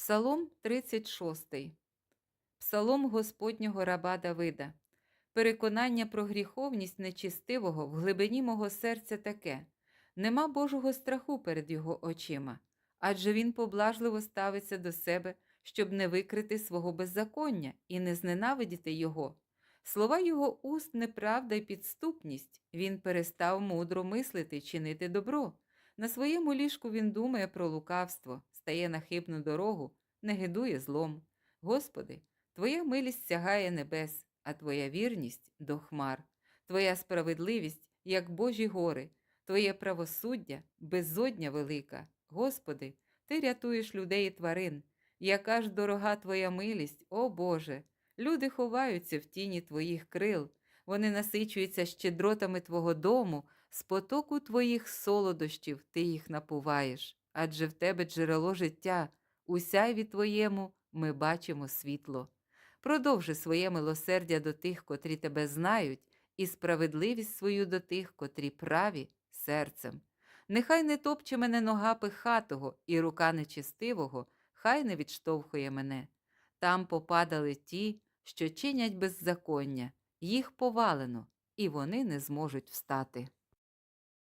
Псалом 36. Псалом Господнього раба Давида. Переконання про гріховність нечистивого в глибині мого серця таке нема Божого страху перед його очима, адже він поблажливо ставиться до себе, щоб не викрити свого беззаконня і не зненавидіти його. Слова його уст неправда й підступність, він перестав мудро мислити чинити добро. На своєму ліжку він думає про лукавство, стає на хибну дорогу, не гидує злом. Господи, Твоя милість сягає небес, а Твоя вірність до хмар, Твоя справедливість, як Божі гори, Твоє правосуддя безодня велика. Господи, Ти рятуєш людей і тварин. Яка ж дорога Твоя милість, о Боже! Люди ховаються в тіні Твоїх крил, вони насичуються щедротами Твого дому, з потоку Твоїх солодощів Ти їх напуваєш, адже в Тебе джерело життя, у сяйві Твоєму ми бачимо світло. Продовжи своє милосердя до тих, котрі тебе знають, і справедливість свою до тих, котрі праві серцем. Нехай не топче мене нога пихатого, і рука нечистивого, хай не відштовхує мене. Там попадали ті, що чинять беззаконня, їх повалено, і вони не зможуть встати.